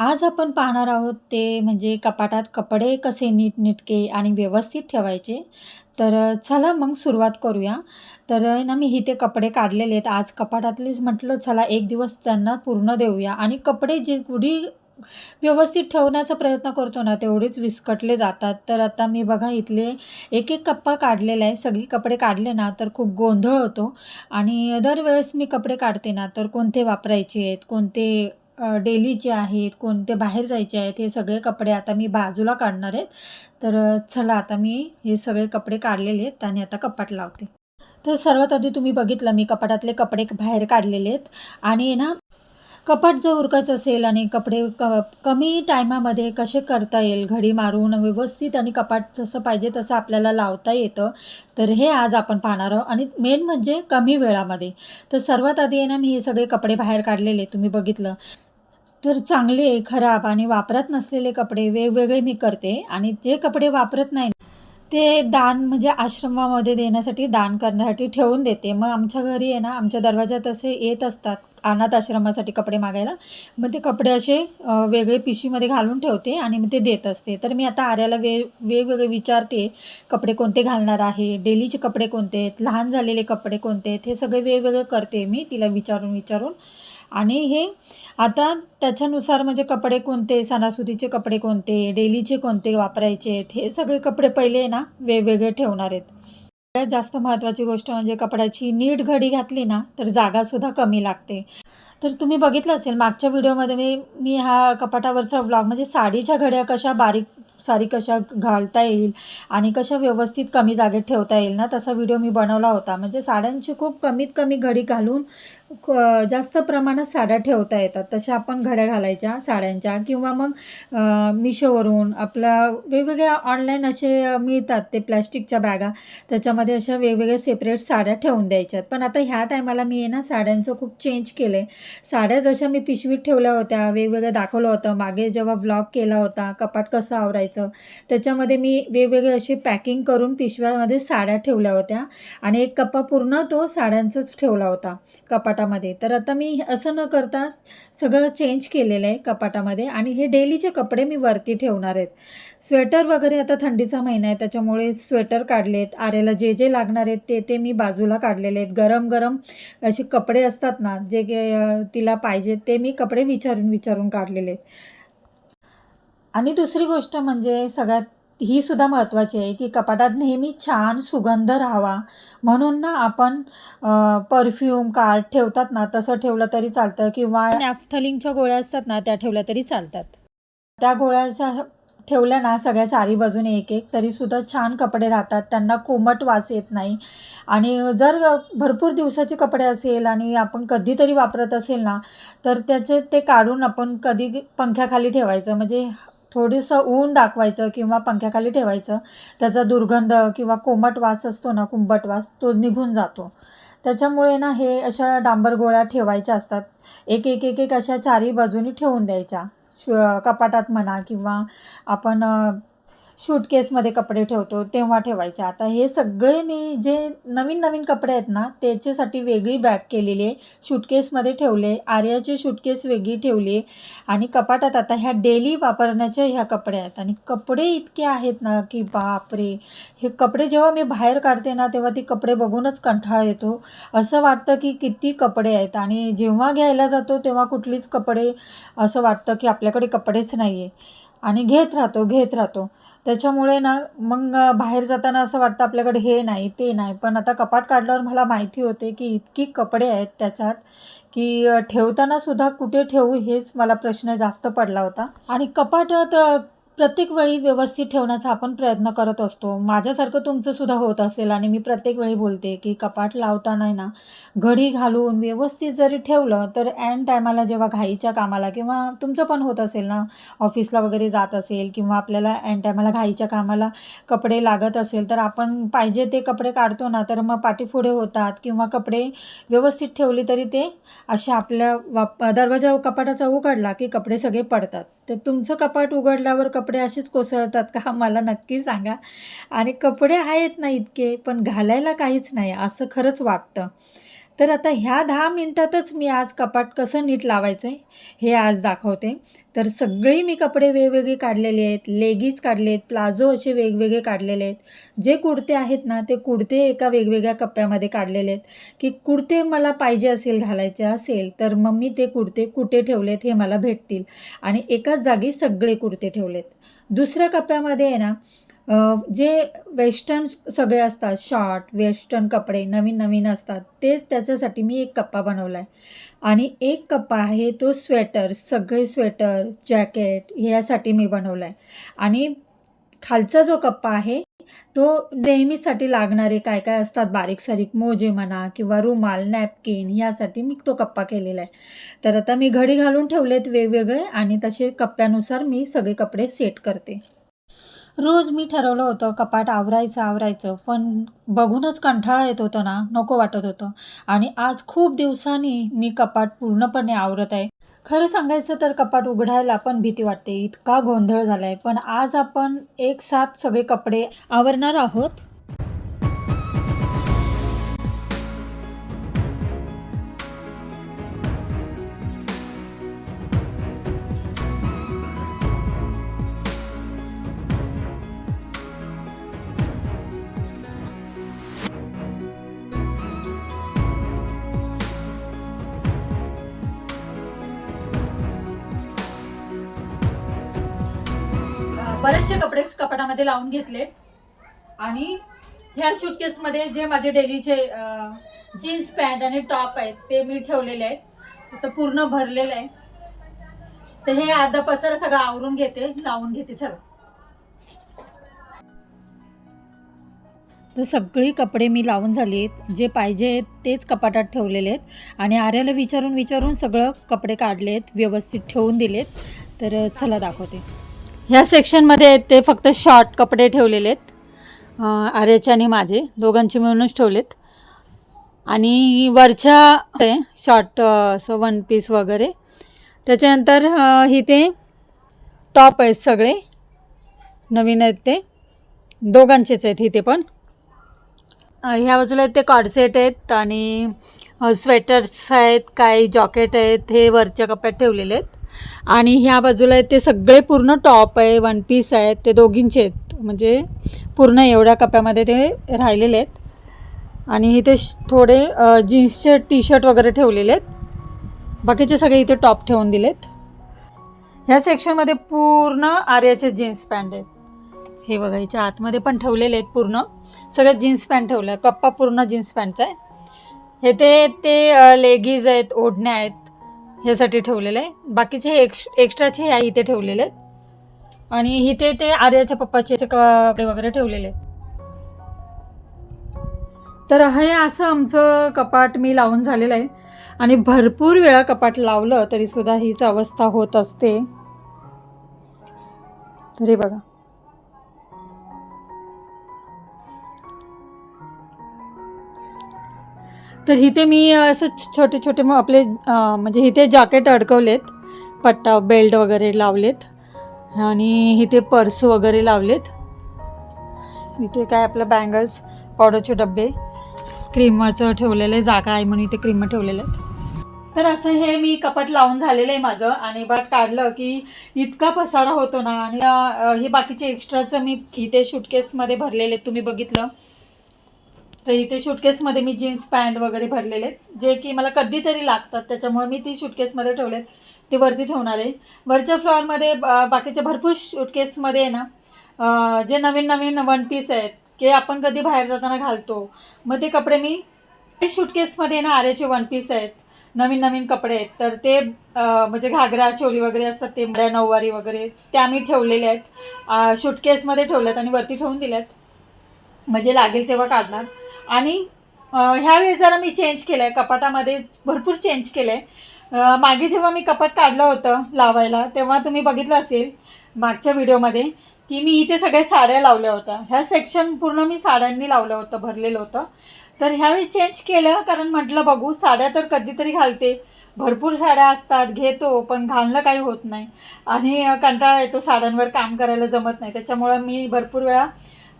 आज आपण पाहणार आहोत ते म्हणजे कपाटात कपडे कसे नीटनेटके आणि व्यवस्थित ठेवायचे. तर चला मग सुरुवात करूया. तर ना मी इथे कपडे काढलेले आहेत. आज कपाटातलेच म्हटलं चला एक दिवस त्यांना पूर्ण देऊया. आणि कपडे जे जेवढी व्यवस्थित ठेवण्याचा प्रयत्न करतो ना तेवढेच विस्कटले जातात. तर आता मी बघा इथले एक एक कप्पा काढलेला आहे. सगळी कपडे काढले ना तर खूप गोंधळ होतो. आणि दरवेळेस मी कपडे काढते ना तर कोणते वापरायचे आहेत कोणते डेलीचे आहेत कोणते बाहेर जायचे आहेत हे सगळे कपडे आता मी बाजूला काढणार आहेत. तर चला आता मी हे सगळे कपडे काढलेले आहेत आणि आता कपाट लावते. तर सर्वात आधी तुम्ही बघितलं मी कपाटातले कपडे बाहेर काढलेले आहेत. आणि ना कपाट जर उरकायचं असेल आणि कपडे क कमी टायमामध्ये कसे करता येईल घडी मारून व्यवस्थित आणि कपाट जसं पाहिजे तसं आपल्याला लावता येतं. तर हे आज आपण पाहणार आहोत. आणि मेन म्हणजे कमी वेळामध्ये. तर सर्वात आधी आहे ना मी हे सगळे कपडे बाहेर काढलेले तुम्ही बघितलं. तर चांगले खराब आणि वापरत नसलेले कपडे वेगवेगळे मी करते आणि जे कपडे वापरत नाही ते दान म्हणजे आश्रमामध्ये देण्यासाठी दान करण्यासाठी ठेवून देते. मग आमच्या घरी आहे ना आमच्या दरवाजात असे येत असतात अनाथ आश्रमासाठी कपडे मागायला. मग ते कपडे असे वेगळे पिशवीमध्ये घालून ठेवते आणि मग ते देत असते. तर मी आता आर्याला वे वेगवेगळे विचारते कपडे कोणते घालणार आहे डेलीचे कपडे कोणते आहेत लहान झालेले कपडे कोणते आहेत हे सगळे वेगवेगळे करते मी तिला विचारून विचारून. आणि हे आता त्याच्यानुसार म्हणजे कपडे कोणते सणासुदीचे कपडे कोणते डेलीचे कोणते वापरायचे आहेत हे सगळे कपडे पहिले ना वेगवेगळे ठेवणार आहेत. सगळ्यात जास्त महत्त्वाची गोष्ट म्हणजे कपड्याची नीट घडी घातली ना तर जागासुद्धा कमी लागते. तर तुम्ही बघितलं असेल मागच्या व्हिडिओमध्ये मी मी हा कपाटावरचा व्लॉग म्हणजे साडीच्या घड्या कशा बारीक सारी कशा घालता येईल आणि कशा व्यवस्थित कमी जागेत ठेवता येईल ना तसा व्हिडिओ मी बनवला होता. म्हणजे साड्यांची खूप कमीत कमी घडी घालून जास्त प्रमाणात साड्या ठेवता येतात. तशा आपण घड्या घालायच्या साड्यांच्या किंवा मग मिशोवरून आपल्या वेगवेगळ्या ऑनलाईन असे मिळतात ते प्लॅस्टिकच्या बॅगा. त्याच्यामध्ये अशा वेगवेगळ्या सेपरेट साड्या ठेवून द्यायच्यात. पण आता ह्या टायमाला मी आहे ना साड्यांचं खूप चेंज केलं आहे साड्या जशा मी पिशवीत ठेवल्या होत्या वेगवेगळं दाखवलं होतं मागे जेव्हा व्लॉग केला होता कपाट कसं आवरायचं त्याच्यामध्ये मी वेगवेगळे असे पॅकिंग करून पिशव्यामध्ये साड्या ठेवल्या होत्या. आणि एक कप्पा पूर्ण तो साड्यांचाच ठेवला होता. कपाट कपाटामध्ये. तर आता मी असं न करता सगळं चेंज केलेलं आहे कपाटामध्ये आणि हे डेलीचे कपडे मी वरती ठेवणार आहेत. स्वेटर वगैरे आता थंडीचा महिना आहे त्याच्यामुळे स्वेटर काढलेत. आरेला जे जे लागणार आहेत ते ते मी बाजूला काढलेले आहेत. गरम गरम असे कपडे असतात ना जे के- तिला पाहिजे ते मी कपडे विचारून विचारून काढलेले आहेत. आणि दुसरी गोष्ट म्हणजे सगळ्यात ही सुद्धा महत्त्वाची आहे की कपाटात नेहमी छान सुगंध राहावा. म्हणून ना आपण परफ्यूम कार्ड ठेवतात ना तसं ठेवलं तरी चालतं किंवा नॅफ्थलिंगच्या गोळ्या असतात ना त्या ठेवल्या तरी चालतात. त्या गोळ्याच्या ठेवल्या ना सगळ्या चारी बाजूने एक एक तरीसुद्धा छान कपडे राहतात. त्यांना कोमट वास येत नाही. आणि जर भरपूर दिवसाचे कपडे असेल आणि आपण कधीतरी वापरत असेल ना तर त्याचे ते काढून आपण कधी पंख्याखाली ठेवायचं. म्हणजे थोडंसं ऊन दाखवायचं किंवा पंख्याखाली ठेवायचं. त्याचा दुर्गंध किंवा कोमट वास असतो ना कुंबट वास तो निघून जातो. त्याच्यामुळे ना हे अशा डांबर गोळ्या ठेवायच्या असतात. एक एक एक एक अशा चारी बाजूनी ठेवून द्यायच्या. शु कपाटात म्हणा किंवा आपण शूटकेसमध्ये कपडे ठेवतो तेव्हा ठेवायचे. आता हे सगळे मी जे नवीन नवीन कपडे आहेत ना त्याच्यासाठी वेगळी बॅग केलेली आहे. शूटकेसमध्ये ठेवले आर्याचे शूटकेस वेगळी ठेवली आणि कपाटात आता ह्या डेली वापरण्याच्या ह्या कपडे आहेत. आणि कपडे इतके आहेत ना की बापरे! हे कपडे जेव्हा मी बाहेर काढते ना तेव्हा ती कपडे बघूनच कंटाळा येतो. असं वाटतं की किती कपडे आहेत. आणि जेव्हा घ्यायला जातो तेव्हा कुठलीच कपडे असं वाटतं की आपल्याकडे कपडेच नाही आहे आणि घेत राहतो घेत राहतो. त्याच्यामुळे ना मग बाहेर जाताना असं वाटतं आपल्याकडे हे नाही ते नाही. पण आता कपाट काढल्यावर मला माहिती होते की इतकी कपडे आहेत त्याच्यात की ठेवताना सुद्धा कुठे ठेवू हेच मला प्रश्न जास्त पडला होता. आणि कपाटात प्रत्येक वेळी व्यवस्थित ठेवण्याचा आपण प्रयत्न करत असतो. माझ्यासारखं तुमचंसुद्धा होत असेल आणि मी प्रत्येक वेळी बोलते की कपाट लावताना आहे ना घडी घालून व्यवस्थित जरी ठेवलं तर ऐन टायमाला जेव्हा घाईच्या कामाला किंवा तुमचं पण होत असेल ना ऑफिसला वगैरे जात असेल किंवा आपल्याला ऐन टायमाला घाईच्या कामाला कपडे लागत असेल तर आपण पाहिजे ते कपडे काढतो ना तर मग पाठीपुढे होतात किंवा कपडे व्यवस्थित ठेवले तरी ते अशा आपल्या वाप दरवाजा कपाटाचा उघडला की कपडे सगळे पडतात. तर तुमचं कपाट उघडल्यावर कपडे कपडे असेच कोसळतात का? मला नक्की सांगा. आणि कपडे आहेत ना इतके पण घालायला काहीच नाही असं खरंच वाटतं. तर आता ह्या दहा मिनटातच मी आज कपाट कसं नीट लावायचं आहे हे आज दाखवते. तर सगळे मी कपडे वेगवेगळे काढलेले आहेत लेगीज काढले आहेत प्लाझो असे वेगवेगळे काढलेले आहेत. जे कुडते आहेत ना ते कुडते एका वेगवेगळ्या कप्प्यामध्ये काढलेले आहेत. की कुडते मला पाहिजे असेल घालायचे असेल तर मग मी ते कुडते कुठे ठेवलेत हे मला भेटतील. आणि एकाच जागी सगळे कुडते ठेवलेत. दुसऱ्या कप्प्यामध्ये आहे ना जे वेस्टर्न सगळे असतात शॉर्ट वेस्टर्न कपडे नवीन नवीन असतात ते त्याच्यासाठी मी एक कप्पा बनवला आहे आणि एक कप्पा आहे तो स्वेटर सगळे स्वेटर जॅकेट ह्यासाठी मी बनवला आहे आणि खालचा जो कप्पा आहे तो नेहमीसाठी लागणारे काय काय असतात? बारीक सारीक मोजे म्हणा किंवा रुमाल नॅपकिन यासाठी मी तो कप्पा केलेला आहे तर आता मी घडी घालून ठेवलेत वेगवेगळे आणि तसे कप्प्यानुसार मी सगळे कपडे सेट करते. रोज मी ठरवलं होतं कपाट आवरायचं आवरायचं. पण बघूनच कंटाळा येत होतं ना नको वाटत होतं. आणि आज खूप दिवसांनी मी कपाट पूर्णपणे आवरत आहे. खरं सांगायचं तर कपाट उघडायला पण भीती वाटते. इतका गोंधळ झाला आहे पण आज आपण एक साथ सगळे कपडे आवरणार आहोत. बरेचसे कपडे कपाटामध्ये लावून घेतलेत आणि ह्या सुटकेसमध्ये जे माझे डेलीचे जीन्स पॅन्ट आणि टॉप आहेत ते मी ठेवलेले आहेत. आता पूर्ण भरलेलं आहे. तर हे अर्धा पसर सगळं आवरून घेते लावून घेते चला तर सगळी कपडे मी लावून झाली आहेत. जे पाहिजे आहेत तेच कपाटात ठेवलेले आहेत. आणि आर्याला विचारून विचारून सगळं कपडे काढले आहेत व्यवस्थित ठेवून दिलेत. तर चला दाखवते. ह्या सेक्शनमध्ये ते फक्त शॉर्ट कपडे ठेवलेले आहेत. अं, आर्याचे आणि माझे. दोघांचे मिळूनच ठेवलेत. आणि वरच्या ते शॉर्ट असं वन पीस वगैरे. त्याच्यानंतर ही ते टॉप आहेत सगळे. नवीन आहेत ते. दोघांचेच आहेत इथे पण. ह्या बाजूला आहेत ते कॉडसेट आहेत आणि स्वेटर्स आहेत काही जॉकेट आहेत हे वरच्या कप्प्यात ठेवलेले आहेत. आणि ह्या बाजूला आहेत ते सगळे पूर्ण टॉप आहे वन पीस आहेत ते दोघींचे आहेत. म्हणजे पूर्ण एवढ्या कप्प्यामध्ये ते राहिलेले आहेत. आणि इथे श- थोडे जीन्सचे टी शर्ट वगैरे ठेवलेले आहेत. बाकीचे सगळे इथे टॉप ठेवून दिलेत. ह्या सेक्शनमध्ये पूर्ण आर्याचे जीन्स पॅन्ट आहेत. हे बघा ह्याच्या आतमध्ये पण ठेवलेले आहेत पूर्ण. सगळं जीन्स पॅन्ट ठेवलं आहे कप्पा पूर्ण जीन्स पॅन्टचा आहे. हे ते ते लेगीज आहेत ओढण्या आहेत. ह्यासाठी ठेवलेलं आहे. बाकीचे हे एक्स एक्स्ट्राचे ह्या इथे ठेवलेले आहेत. आणि इथे ते आर्याच्या पप्पाचे कपडे वगैरे ठेवलेले आहेत. तर हे असं आमचं कपाट मी लावून झालेलं आहे. आणि भरपूर वेळा कपाट लावलं तरीसुद्धा हीच अवस्था होत असते. तरी बघा. तर इथे मी असं छोटे छोटे मग आपले म्हणजे इथे जॅकेट अडकवलेत पट्टा बेल्ट वगैरे लावलेत आणि इथे पर्स वगैरे लावलेत. इथे काय आपलं बँगल्स पावडरचे डबे क्रीमाचं ठेवलेलं आहे जागा आहे म्हणून इथे क्रीम ठेवलेले आहेत. तर असं हे मी कपाट लावून झालेलं आहे माझं आणि बघ काढलं की इतका पसारा होतो ना आणि हे बाकीचे एक्स्ट्राचं मी इथे शूटकेसमध्ये भरलेले आहेत. तुम्ही बघितलं. तर इथे शूटकेसमध्ये मी जीन्स पॅन्ट वगैरे भरलेले आहेत. जे की मला कधीतरी लागतात त्याच्यामुळे मी ती शूटकेसमध्ये ठेवले ते वरती ठेवणार आहे. वरच्या फ्लॉरमध्ये ब- बाकीच्या भरपूर शूटकेसमध्ये आहे ना जे नवीन नवीन वन पीस आहेत की आपण कधी बाहेर जाताना घालतो. मग ते कपडे मी शूटकेसमध्ये ना आरेचे वन पीस आहेत. नवीन नवीन कपडे आहेत. तर ते म्हणजे घागरा चोली वगैरे असतात ते बऱ्या नऊवारी वगैरे त्या मी ठेवलेल्या आहेत. शूटकेसमध्ये ठेवल्यात आणि वरती ठेवून दिल्यात. म्हणजे लागेल तेव्हा काढणार. आणि ह्यावेळी ह्यावेळेस जरा मी चेंज केलं आहे कपाटामध्ये भरपूर चेंज केलं आहे मागे जेव्हा मी कपाट काढलं होतं लावायला तेव्हा तुम्ही बघितलं असेल मागच्या व्हिडिओमध्ये की मी इथे सगळ्या साड्या लावल्या होत्या. ह्या सेक्शन पूर्ण मी साड्यांनी लावलं होतं भरलेलं होतं. तर ह्यावेळी चेंज केलं कारण म्हटलं बघू साड्या तर कधीतरी घालते. भरपूर साड्या असतात घेतो पण घालणं काही होत नाही. आणि कंटाळा येतो साड्यांवर काम करायला जमत नाही. त्याच्यामुळं मी भरपूर वेळा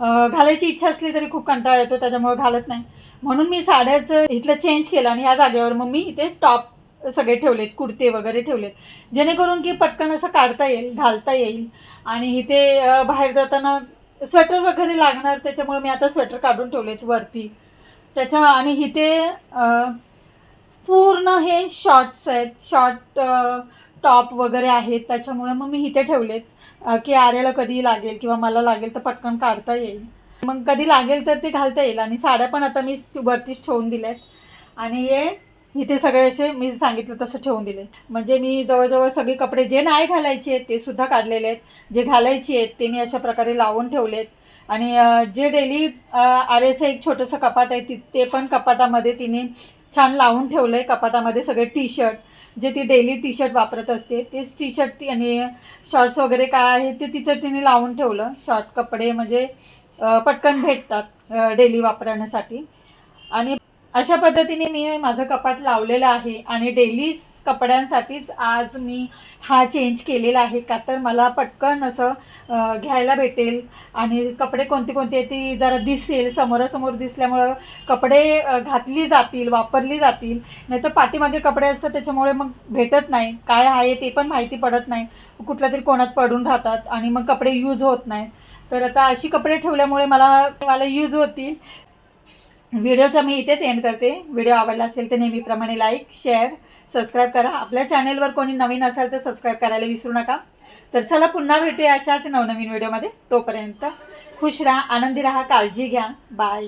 घालायची इच्छा असली तरी खूप कंटाळा येतो त्याच्यामुळे घालत नाही. म्हणून मी साड्याचं इथलं चेंज केलं आणि ह्या जागेवर मग मी इथे टॉप सगळे ठेवलेत कुर्ते वगैरे ठेवलेत. जेणेकरून की पटकन असं काढता येईल घालता येईल. आणि इथे बाहेर जाताना स्वेटर वगैरे लागणार त्याच्यामुळे मी आता स्वेटर काढून ठेवलेत वरती. त्याच्या आणि इथे पूर्ण हे शॉर्ट्स आहेत. शॉर्ट टॉप वगैरे आहेत त्याच्यामुळे मग मी इथे ठेवलेत. की आर्याला कधी लागेल किंवा मला लागेल तर पटकन काढता येईल. मग कधी लागेल तर ते घालता येईल आणि साड्या पण आता मी वरतीच ठेवून दिल्यात. आणि हे इथे सगळे असे मी सांगितलं तसं ठेवून दिले. म्हणजे मी जवळजवळ सगळे कपडे जे नाही घालायचे आहेत ते सुद्धा काढलेले आहेत. जे घालायचे आहेत ते मी अशा प्रकारे लावून ठेवलेत. आणि जे डेली आरेचं एक छोटंसं कपाट आहे ति ते पण कपाटामध्ये तिने छान लावून ठेवलं आहे कपाटामध्ये सगळे टी शर्ट जे ती डेली टी शर्ट वापरत असते तेच टी शर्ट ती आणि शॉर्ट्स वगैरे काय आहे ते तिचं तिने लावून ठेवलं. शॉर्ट कपडे म्हणजे पटकन भेटतात डेली वापरण्यासाठी. आणि अशा पद्धतीने मी माझं कपाट लावलेलं आहे आणि डेली कपड्यांसाठीच आज मी हा चेंज केलेला आहे. का तर मला पटकन असं घ्यायला भेटेल आणि कपडे कोणते कोणते ती जरा दिसेल. समोरासमोर दिसल्यामुळं कपडे घातली जातील वापरली जातील. नाही तर पाठीमागे कपडे असतात त्याच्यामुळे मग भेटत नाही. काय आहे ते पण माहिती पडत नाही. कुठल्या तरी कोणात पडून राहतात आणि मग कपडे यूज होत नाही. तर आता अशी कपडे ठेवल्यामुळे मला मला यूज होतील. व्हिडिओचा मी इथेच एंड करते. व्हिडिओ आवडला असेल तर नेहमीप्रमाणे लाईक शेअर सबस्क्राईब करा. आपल्या चॅनेलवर कोणी नवीन असेल तर सबस्क्राईब करायला विसरू नका. तर चला पुन्हा भेटूया अशाच नवनवीन व्हिडिओमध्ये. तोपर्यंत खुश राहा आनंदी राहा काळजी घ्या. बाय